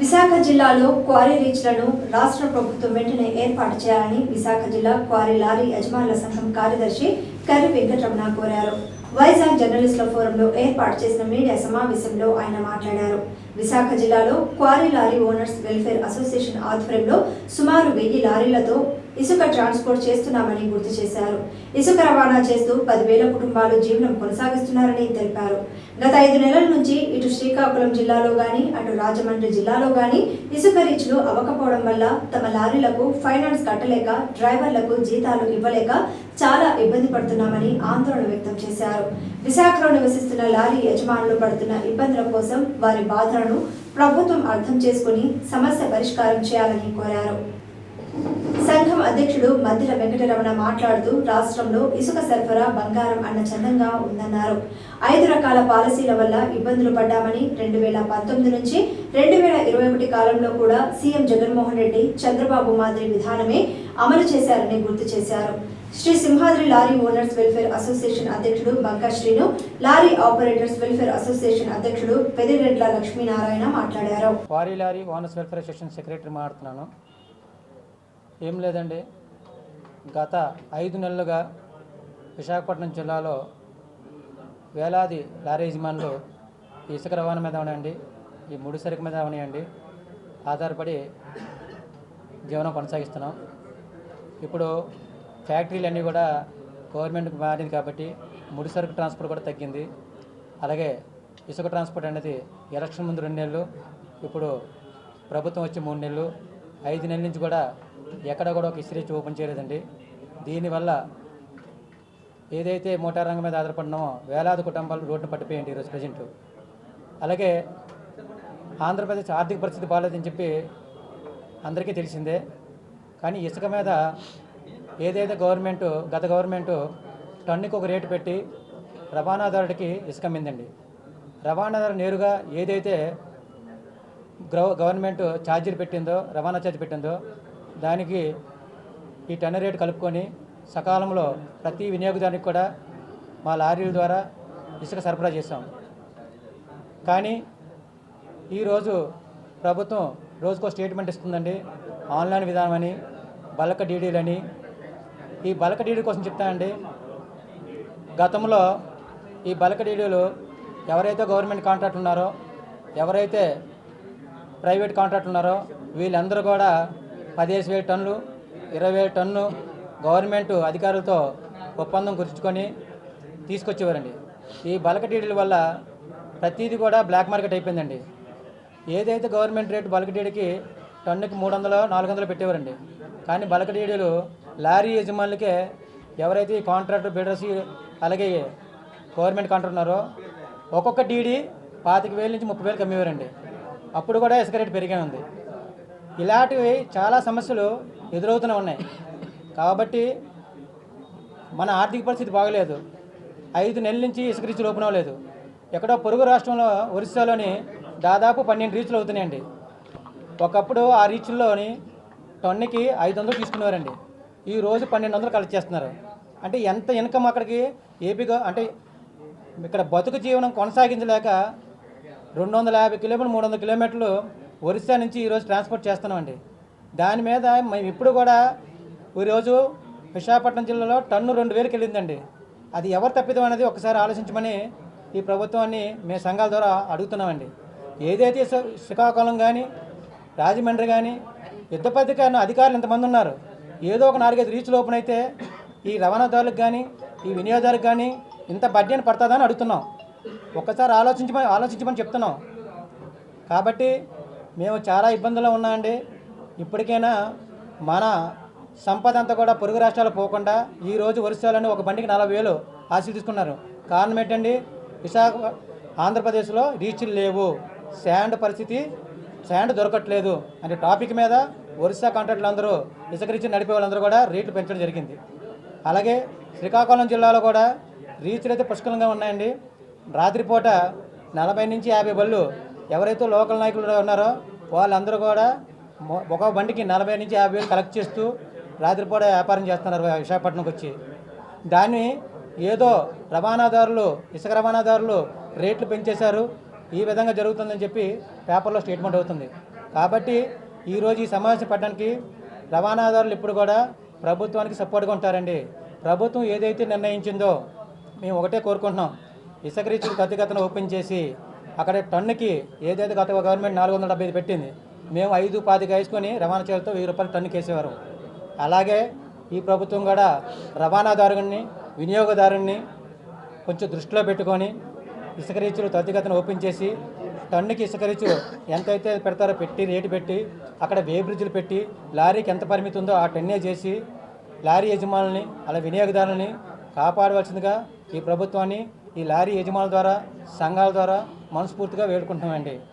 విశాఖ జిల్లాలో క్వారీ రీచ్లను రాష్ట్ర ప్రభుత్వం వెంటనే ఏర్పాటు చేయాలని విశాఖ జిల్లా క్వారీ లారీ యజమానుల సంఘం కార్యదర్శి కర్రి వెంకటరమణ కోరారు. వైజాగ్ జర్నలిస్టుల ఫోరంలో ఏర్పాటు చేసిన మీడియా సమావేశంలో ఆయన మాట్లాడారు. విశాఖ జిల్లాలో quarry lorry owners welfare association ఆధ్వర్యంలో సుమారు వెయ్యి లారీలతో ఇసుక ట్రాన్స్పోర్ట్ చేస్తున్నామని గుర్తు చేశారు. ఇసుక రవాణా చేస్తూ పదివేల కుటుంబాలు జీవనం కొనసాగిస్తున్నారని తెలిపారు. గత ఐదు నెలల నుంచి ఇటు శ్రీకాకుళం జిల్లాలో గాని అటు రాజమండ్రి జిల్లాలో గాని ఇసుక రీచ్లు అవ్వకపోవడం వల్ల తమ లారీలకు ఫైనాన్స్ కట్టలేక డ్రైవర్లకు జీతాలు ఇవ్వలేక చాలా ఇబ్బంది పడుతున్నామని ఆందోళన వ్యక్తం చేశారు. విశాఖలో నివసిస్తున్న లారీ యజమానులు పడుతున్న ఇబ్బందుల కోసం వారి బాధలను ప్రభుత్వం అర్థం చేసుకుని సమస్య పరిష్కారం చేయాలని కోరారు. సంఘం అధ్యక్షుడు మధ్యల వెంకటరమణ మాట్లాడుతూ రాష్ట్రంలో ఇసుక సరఫరా బంగారం అన్న చందంగా ఉందన్నారు. ఐదు రకాల పాలసీల వల్ల ఇబ్బందులు పడ్డామని రెండు వేల పంతొమ్మిది నుంచి రెండు వేల ఇరవై ఒకటి కాలంలో కూడా సీఎం జగన్మోహన్ రెడ్డి చంద్రబాబు మాదిరి విధానమే అమలు చేశారని గుర్తు చేశారు. Shri Simhadri lorry owners welfare association అధ్యక్షుడు Banka Srinu lorry operators welfare association అధ్యక్షుడు పెదిరెడ్ల లక్ష్మీనారాయణ మాట్లాడారు. Quarry lorry owners welfare association secretary మాట్లాడుతున్నాను. ఏం లేదండి. గత ఐదు నెలలుగా విశాఖపట్నం జిల్లాలో వేలాది లారీ యజమానులు ఇసుక రవాణా మీద అవనివ్వండి ఈ ముడి సరుకు మీద అవనివ్వండి ఆధారపడి జీవనం కొనసాగిస్తున్నాం. ఇప్పుడు ఫ్యాక్టరీలన్నీ కూడా గవర్నమెంట్కి మారింది కాబట్టి ముడి సరుకు ట్రాన్స్పోర్ట్ కూడా తగ్గింది. అలాగే ఇసుక ట్రాన్స్పోర్ట్ అనేది ఎలక్షన్ ముందు రెండు నెలలు ఇప్పుడు ప్రభుత్వం వచ్చి మూడు నెలలు ఐదు నెలల నుంచి కూడా ఎక్కడ కూడా ఒక ఇస్త్రీ ఓపెన్ చేయలేదండి దీనివల్ల ఏదైతే మోటార్ రంగం మీద ఆధారపడినామో వేలాది కుటుంబాలు రోడ్డు పట్టిపోయండి ఈరోజు ప్రజెంట్. అలాగే ఆంధ్రప్రదేశ్ ఆర్థిక పరిస్థితి బాగాలేదని చెప్పి అందరికీ తెలిసిందే. కానీ ఇసుక మీద ఏదైతే గవర్నమెంట్ గత గవర్నమెంట్ టన్నుకి ఒక రేటు పెట్టి రవాణాదారుడికి ఇసుక మిందండి రవాణాదారు నేరుగా ఏదైతే గ్రవ గవర్నమెంట్ ఛార్జీలు పెట్టిందో రవాణా ఛార్జ్ పెట్టిందో దానికి ఈ టన్ను రేటు కలుపుకొని సకాలంలో ప్రతి వినియోగదారునికి కూడా మా లారీల ద్వారా ఇసుక సరఫరా చేశాం. కానీ ఈరోజు ప్రభుత్వం రోజుకో స్టేట్మెంట్ ఇస్తుందండి ఆన్లైన్ విధానం అని బలక డీడీలని. ఈ బలక డీడీ కోసం చెప్తానండి గతంలో ఈ బలక డీడీలు ఎవరైతే గవర్నమెంట్ కాంట్రాక్ట్ ఉన్నారో ఎవరైతే ప్రైవేట్ కాంట్రాక్ట్ ఉన్నారో వీళ్ళందరూ కూడా పదిహేను వేల టన్నులు ఇరవై వేల టన్ను గవర్నమెంట్ అధికారులతో ఒప్పందం కుదుర్చుకొని తీసుకొచ్చేవారండి. ఈ బల్క డీడీల వల్ల ప్రతిదీ కూడా బ్లాక్ మార్కెట్ అయిపోయిందండి. ఏదైతే గవర్నమెంట్ రేటు బల్క్ డీడీకి టన్నుకి మూడు వందలు నాలుగు వందలు పెట్టేవారండి. కానీ బల్క్ డీడీలు లారీ యజమానులకే ఎవరైతే ఈ కాంట్రాక్టర్ బిల్డర్స్ అలాగే గవర్నమెంట్ కాంట్రాక్ట్ ఉన్నారో ఒక్కొక్క డీడీ పాతిక వేల నుంచి ముప్పై వేలకు అమ్మేవారండి అప్పుడు కూడా ఇసుక రేటు పెరిగే ఉంది. ఇలాంటివి చాలా సమస్యలు ఎదురవుతూనే ఉన్నాయి. కాబట్టి మన ఆర్థిక పరిస్థితి బాగలేదు. ఐదు నెలల నుంచి ఇసుక రీచ్లు ఓపెన్ అవ్వలేదు. ఎక్కడో పొరుగు రాష్ట్రంలో ఒరిస్సాలోని దాదాపు పన్నెండు రీచ్లు అవుతున్నాయండి. ఒకప్పుడు ఆ రీచ్ల్లోని టన్నుకి ఐదు వందలు తీసుకునేవారండి. ఈ రోజు పన్నెండు వందలు కలెక్ట్ చేస్తున్నారు. అంటే ఎంత ఇన్కమ్ అక్కడికి? ఏపీగా అంటే ఇక్కడ బతుకు జీవనం కొనసాగించలేక రెండు వందల యాభై కిలోమీటర్లు మూడు వందల కిలోమీటర్లు ఒరిస్సా నుంచి ఈరోజు ట్రాన్స్పోర్ట్ చేస్తున్నామండి. దాని మీద మేము ఇప్పుడు కూడా ఈరోజు విశాఖపట్నం జిల్లాలో టన్ను రెండు వేలకు వెళ్ళిందండి. అది ఎవరు తప్పిదం అనేది ఒకసారి ఆలోచించమని ఈ ప్రభుత్వాన్ని మేము సంఘాల ద్వారా అడుగుతున్నామండి. ఏదైతే శ్రీకాకుళం కానీ రాజమండ్రి కానీ యుద్ధ పథకాన్ని అధికారులు ఇంతమంది ఉన్నారు. ఏదో ఒక నాలుగైదు రీచ్ ఓపెన్ అయితే ఈ రవాణాదారులకు కానీ ఈ వినియోగదారులకు కానీ ఇంత బడ్జెట్ పడుతుందని అడుగుతున్నాం. ఒక్కసారి ఆలోచించమని ఆలోచించమని చెప్తున్నాం. కాబట్టి మేము చాలా ఇబ్బందుల్లో ఉన్నామండి. ఇప్పటికైనా మన సంపద అంతా కూడా పొరుగు రాష్ట్రాలు పోకుండా ఈ రోజు ఒక బండికి నలభై వేలు ఆశలు తీసుకున్నారు. కారణం ఏంటండి? విశాఖ ఆంధ్రప్రదేశ్లో రీచ్లు లేవు. శాండ్ పరిస్థితి శాండ్ దొరకట్లేదు అనే టాపిక్ మీద ఒరిస్సా కాంట్రాక్టులు అందరూ ఇసుక రీచ్ నడిపే వాళ్ళందరూ కూడా రేట్లు పెంచడం జరిగింది. అలాగే శ్రీకాకుళం జిల్లాలో కూడా రీచ్లు అయితే పుష్కలంగా ఉన్నాయండి. రాత్రిపూట నలభై నుంచి యాభై బళ్ళు ఎవరైతే లోకల్ నాయకులు ఉన్నారో వాళ్ళందరూ కూడా ఒక బండికి నలభై నుంచి యాభై వేలు కలెక్ట్ చేస్తూ రాత్రిపూట వ్యాపారం చేస్తున్నారు విశాఖపట్నంకి వచ్చి. దాన్ని ఏదో రవాణాదారులు ఇసుక రవాణాదారులు రేట్లు పెంచేశారు. ఈ విధంగా జరుగుతుందని చెప్పి పేపర్లో స్టేట్మెంట్ అవుతుంది. కాబట్టి ఈరోజు ఈ సమావేశం పెట్టడానికి రవాణాదారులు ఇప్పుడు కూడా ప్రభుత్వానికి సపోర్ట్గా ఉంటారండి. ప్రభుత్వం ఏదైతే నిర్ణయించిందో మేము ఒకటే కోరుకుంటున్నాం. ఇసుక రీచులు గతిగతను ఓపెన్ చేసి అక్కడ టన్నుకి ఏదైతే గత గవర్నమెంట్ నాలుగు వందల డెబ్బై ఐదు పెట్టింది మేము ఐదు పాతిక వేసుకొని రవాణా చేలతో వెయ్యి రూపాయలు టన్నుకి వేసేవారు. అలాగే ఈ ప్రభుత్వం కూడా రవాణాదారుని వినియోగదారుని కొంచెం దృష్టిలో పెట్టుకొని ఇసుక రీచులు తద్దిగతను ఓపెన్ చేసి టన్నుకి ఇసుక రీచు ఎంతైతే పెడతారో పెట్టి రేటు పెట్టి అక్కడ వే బ్రిడ్జ్లు పెట్టి లారీకి ఎంత పరిమితి ఉందో ఆ టన్నే చేసి లారీ యజమానుల్ని అలా వినియోగదారుల్ని కాపాడవలసిందిగా ఈ ప్రభుత్వాన్ని ఈ లారీ యజమానుల ద్వారా సంఘాల ద్వారా మనస్ఫూర్తిగా వేడుకుంటున్నామండి.